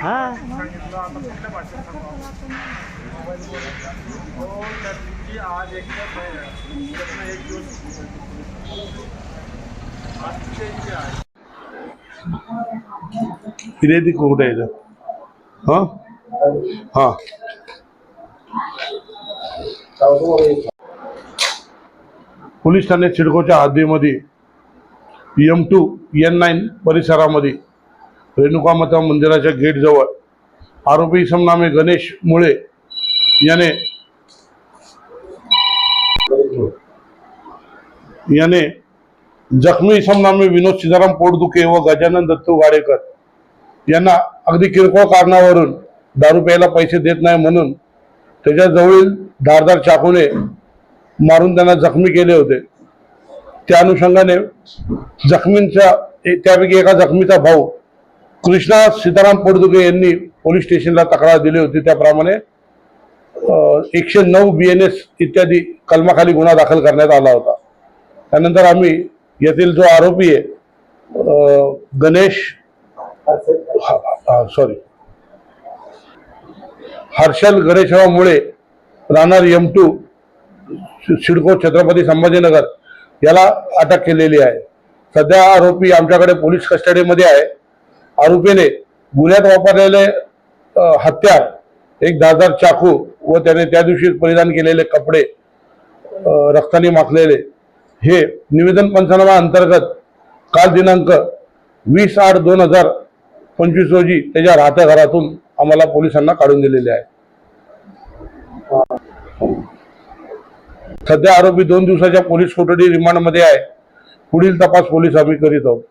हा आज एक एक कुठे आहे हा? हा. पोलीस ठाण्यात सिडकोच्या हद्दीमध्ये एम टू एन नाईन परिसरामध्ये रेणुका माता मंदिराच्या गेटजवळ आरोपी समनामे गणेश मुळे याने याने जखमी समनामे विनोद सीताराम पोटदुके व गजानन दत्तू वाडेकर यांना अगदी किरकोळ कारणावरून दारू प्यायला पैसे देत नाही म्हणून त्याच्या जवळील धारदार चाकूने मारून त्यांना जखमी केले होते. त्या अनुषंगाने जखमींच्या त्यापैकी एका जखमीचा भाऊ कृष्णा सीताराम पोटदुखे यांनी पोलीस स्टेशनला तक्रार दिली होती. त्याप्रमाणे एकशे नऊ बी एन एस इत्यादी कलमाखाली गुन्हा दाखल करण्यात आला होता. त्यानंतर आम्ही येथील जो आरोपी आहे गणेश सॉरी हर्षल गणेशराव मुळे राहणार एम टू सिडको छत्रपती संभाजीनगर याला अटक केलेली आहे. सध्या आरोपी आमच्याकडे पोलीस कस्टडीमध्ये आहे. आरोपीने गुन्ह्यात वापरलेले हत्यार एक दादार चाकू व त्याने त्या दिवशी परिधान केलेले कपडे रक्ताने माखलेले. हे निवेदन पंचनामा अंतर्गत काल दिनांक वीस आठ दोन हजार पंचवीस रोजी त्याच्या राहत्या घरातून आम्हाला पोलिसांना काढून दिलेले आहे. सध्या आरोपी दोन दिवसाच्या पोलीस कोठडी रिमांडमध्ये आहे. पुढील तपास पोलीस आम्ही करीत आहोत.